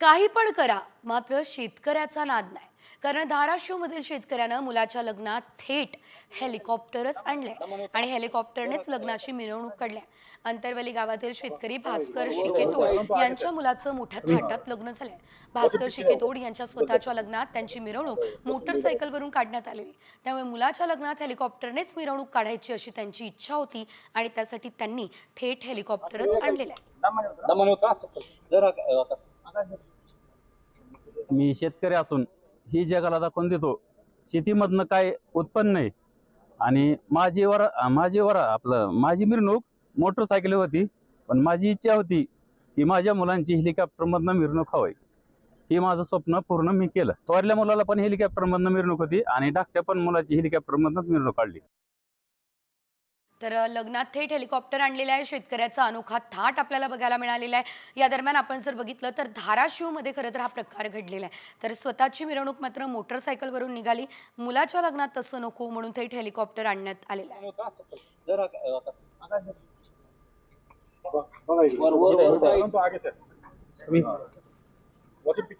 काही पण करा मात्र शेतकऱ्याचा नाद नाही. कारण धाराशिवमधील शेतकऱ्यानं मुलाच्या लग्नात थेट हेलिकॉप्टरच आणले आणि हेलिकॉप्टरनेच लग्नाची मिरवणूक काढल्या अंतरवली गावातील शेतकरी भास्कर शिकेतोड यांच्या मुलाचं मोठ्या थाटात लग्न झालंय. भास्कर शिकेतोड यांच्या स्वतःच्या लग्नात त्यांची मिरवणूक मोटरसायकलवरून काढण्यात आलेली. त्यामुळे मुलाच्या लग्नात हेलिकॉप्टरनेच मिरवणूक काढायची अशी त्यांची इच्छा होती आणि त्यासाठी त्यांनी थेट हेलिकॉप्टरच आणलेलं आहे. मी शेतकरी असून ही जगाला दाखवून देतो. शेतीमधनं काय उत्पन्न आहे? आणि माझी वर माझी वर आपलं माझी मिरवणूक मोटरसायकल होती पण माझी इच्छा होती की माझ्या मुलांची हेलिकॉप्टरमधनं मिरवणूक हवी हे माझं स्वप्न पूर्ण मी केलं. थोरल्या मुलाला पण हेलिकॉप्टरमधनं मिरवणूक होती आणि धाकट्या पण मुलाची हेलिकॉप्टरमधनंच मिरवणूक काढली. तर लग्नात थेट हेलिकॉप्टर आणलेलं आहे. शेतकऱ्याचा अनोखा थाट आपल्याला बघायला मिळालेला आहे. या दरम्यान आपण जर बघितलं तर धाराशिवमध्ये खरं तर हा प्रकार घडलेला आहे. तर स्वतःची मिरवणूक मात्र मोटरसायकलवरून निघाली. मुलाच्या लग्नात तसं नको म्हणून थेट हेलिकॉप्टर आणण्यात आलेलं आहे.